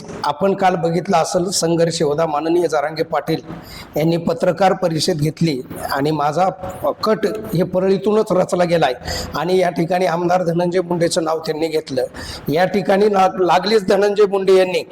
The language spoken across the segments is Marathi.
नक्कीच आपण काल बघितलं असेल संघर्ष होता माननीय जारांगे पाटील यांनी पत्रकार परिषद घेतली आणि माझा कट हे परळीतूनच रचला गेलाय. आणि या ठिकाणी आमदार धनंजय मुंडेचं नाव त्यांनी घेतलं. या ठिकाणी लागलीच धनंजय मुंडे यांनी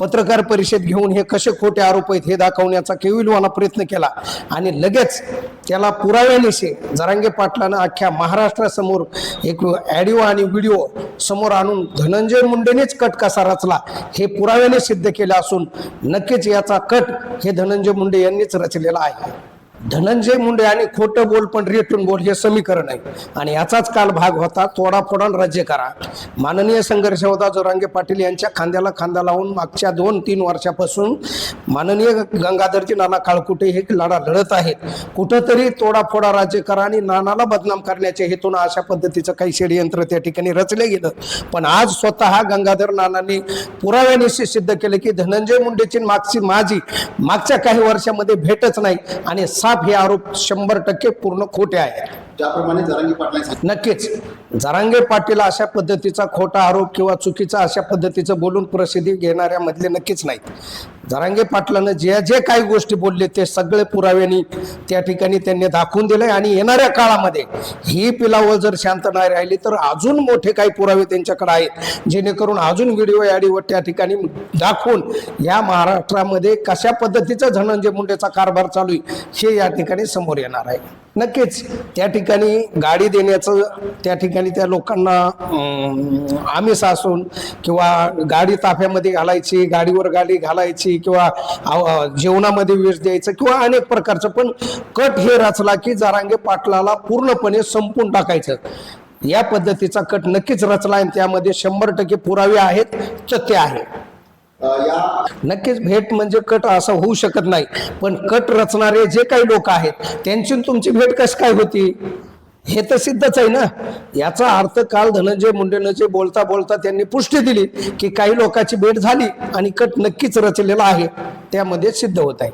पत्रकार परिषद घेऊन हे कसे खोटे आरोप आहेत हे दाखवण्याचा केविलवाना प्रयत्न केला. आणि लगेच त्याला पुराव्यानिशी जरांगे पाटलानं अख्ख्या महाराष्ट्रासमोर एक ॲडिओ आणि व्हिडिओ समोर आणून धनंजय मुंडेनेच कट कसा रचला हे पुराव्याने सिद्ध केले असून नक्कीच याचा कट हे धनंजय मुंडे यांनीच रचलेला आहे. धनंजय मुंडे आणि खोटं बोल पण रेटून बोल हे समीकरण आहे. आणि याचाच काल भाग होता तोडाफोडा आणि राज्य करा. माननीय संघर्ष होता जोरांगे पाटील यांच्या खांद्याला खांदा लावून मागच्या दोन तीन वर्षापासून माननीय गंगाधरजी नाना काळकुटे हे लढा लढत आहेत. कुठंतरी तोडाफोडा राज्य करा आणि नानाला बदनाम करण्याच्या हेतून अशा पद्धतीचं काही षडयंत्र त्या ठिकाणी रचले गेलं. पण आज स्वतः गंगाधर नानांनी पुराव्यानिशी सिद्ध केलं की धनंजय मुंडेची मागची माझी मागच्या काही वर्षामध्ये भेटच नाही आणि हे आरोप शंभर टक्के पूर्ण खोटे आहेत. सांगितलं नक्कीच. जरांगे पाटील अशा पद्धतीचा खोटा आरोप किंवा चुकीचा अशा पद्धतीचं बोलून प्रसिद्धी घेणाऱ्या मधले नक्कीच नाहीत. जरांगे पाटलानं जे जे काही गोष्टी बोलले ते सगळे पुराव्यांनी त्या ठिकाणी त्यांनी दाखवून दिले आणि येणाऱ्या काळामध्ये ही पिलावळ जर शांत नाही राहिली तर अजून मोठे काही पुरावे त्यांच्याकडे आहेत जेणेकरून अजून व्हिडिओ याडीवर त्या ठिकाणी दाखवून या महाराष्ट्रामध्ये कशा पद्धतीचा धनंजय मुंडेचा कारभार चालू आहे हे या ठिकाणी समोर येणार आहे. नक्कीच त्या ठिकाणी गाडी देण्याचं त्या ठिकाणी त्या लोकांना अं, आमिष असून किंवा गाडी ताफ्यामध्ये घालायची गाडीवर गाडी घालायची किंवा जेवणामध्ये विष द्यायचं किंवा अनेक प्रकारचं. पण कट हे रचला की जारांगे पाटलाला पूर्णपणे संपून टाकायचं. या पद्धतीचा कट नक्कीच रचला आणि त्यामध्ये शंभर टक्के पुरावे आहेत सत्य आहे. नक्कीच भेट म्हणजे कट असं होऊ शकत नाही. पण कट रचणारे जे काही लोक आहेत त्यांची तुमची भेट कशी काय होती? हे तर सिद्धच आहे ना. याचा अर्थ काल धनंजय मुंडेनं जे बोलता बोलता त्यांनी पुष्टी दिली की काही लोकांची भेट झाली आणि कट नक्कीच रचलेला आहे. त्यामध्ये सिद्ध होत आहे.